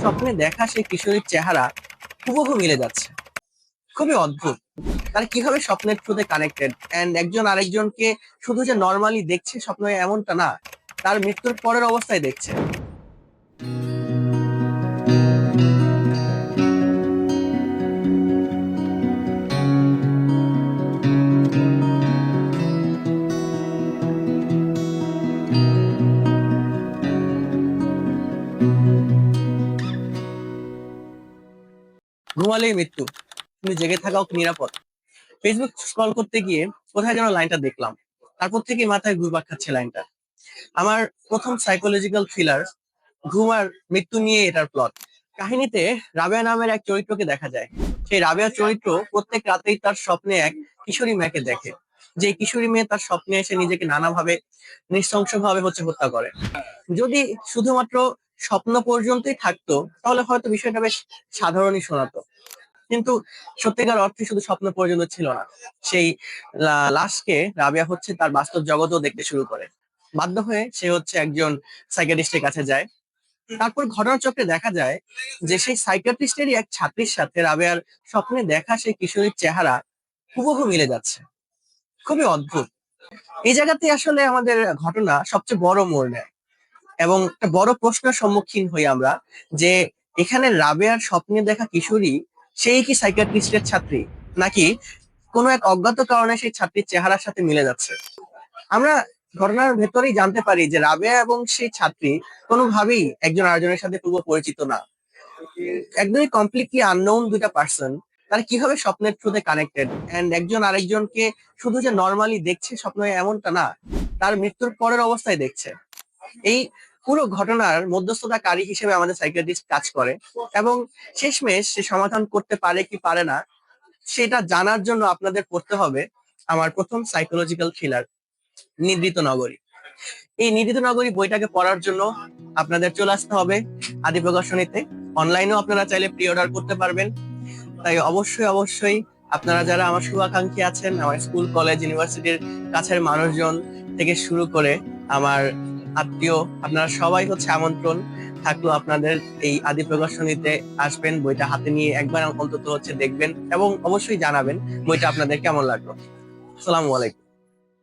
স্বপ্নে দেখা সেই কিশোরীর চেহারা হুবহু মিলে যাচ্ছে। খুবই অদ্ভুত। তার কীভাবে স্বপ্নের থ্রুতে কানেক্টেড অ্যান্ড একজন আরেকজনকে শুধু যে নর্মালি দেখছে স্বপ্নে এমনটা না, তার মৃত্যুর পরের অবস্থায় দেখছে। ঘুমালেই মৃত্যু। তুমি জেগে থাকাও নিরাপদ? ফেসবুক স্ক্রল করতে গিয়ে কোথায় যেন লাইনটা দেখলাম। তারপর থেকে মাথায় ঘুরপাক খাচ্ছে লাইনটা আমার প্রথম সাইকোলজিক্যাল থ্রিলার ঘুম আর মৃত্যু নিয়ে এটার প্লট কাহিনীতে রাবেয়া নামের এক চরিত্রকে দেখা যায়। সেই রাবেয়া চরিত্র প্রত্যেক রাতেই তার স্বপ্নে এক কিশোরী মেয়েকে দেখে। যে কিশোরী মেয়ে তার স্বপ্নে এসে নিজেকে নানাভাবে নৃশংসভাবে হচ্ছে হত্যা করে। যদি শুধুমাত্র স্বপ্ন পর্যন্তই থাকতো, তাহলে হয়তো বিষয়টা বেশ সাধারণই শোনাতো। কিন্তু সত্যিকার অর্থে শুধু স্বপ্ন পর্যন্ত ছিল না। সেই লাশকে রাবিয়া হচ্ছে তার বাস্তব জগতেও দেখতে শুরু করে। বাধ্য হয়ে সে হচ্ছে একজন সাইকিয়াট্রিস্টের কাছে যায়। তারপর ঘটনাচক্রে দেখা যায় যে সেই সাইকিয়াট্রিস্টেরই এক ছাত্রীর সাথে রাবেয়ার স্বপ্নে দেখা সেই কিশোরীর চেহারা হুবহু মিলে যাচ্ছে। খুবই অদ্ভুত। এই জায়গাতে আসলে আমাদের ঘটনা সবচেয়ে বড় মোড় নেয়। এবং একটা বড় প্রশ্নের সম্মুখীন হই আমরা যে এখানে রাবেয়ার স্বপ্নে দেখা কিশোরী, সেই কি সাইকিয়াট্রিস্টের ছাত্রী? নাকি কোনো এক অজ্ঞাত কারণে সেই ছাত্রীর চেহারার সাথে মিলে যাচ্ছে? আমরা ঘটনার ভেতরেই জানতে পারি যে রাবেয়া এবং সেই ছাত্রী কোনোভাবেই একজন আরেকজনের সাথে পূর্ব পরিচিত না। একদমই কমপ্লিটলি আননোন দুইটা পার্সন তারা কীভাবে স্বপ্নের থ্রুতে কানেক্টেড এন্ড একজন আরেকজনকে শুধু যে নর্মালি দেখছে স্বপ্নে এমনটা না, তার মৃত্যুর পরের অবস্থায় দেখছে। এই পুরো ঘটনার মধ্যস্থতাকারী হিসেবে আমাদের সাইকিয়াট্রিস্ট কাজ করে এবং শেষমেশ সে সমাধান করতে পারে কি পারে না, সেটা জানার জন্য আপনাদের পড়তে হবে আমার প্রথম সাইকোলজিক্যাল থ্রিলার নিদ্রিত নগরী। এই নিদ্রিত নগরী বইটাকে পড়ার জন্য আপনাদের চলে আসতে হবে আদি প্রকাশনীতে অনলাইনেও আপনারা চাইলে প্রি অর্ডার করতে পারবেন। তাই অবশ্যই অবশ্যই আপনারা যারা আমার শুভাকাঙ্ক্ষী আছেন, আমার স্কুল, কলেজ, ইউনিভার্সিটির কাছের মানুষজন থেকে শুরু করে আমার আত্মীয়, আপনারা সবাই হচ্ছে আমন্ত্রণ থাকল আপনাদের এই আদি প্রকাশনীতে আসবেন, বইটা হাতে নিয়ে একবার অন্তত হচ্ছে দেখবেন এবং অবশ্যই জানাবেন বইটা আপনাদের কেমন লাগল। আসসালামু আলাইকুম।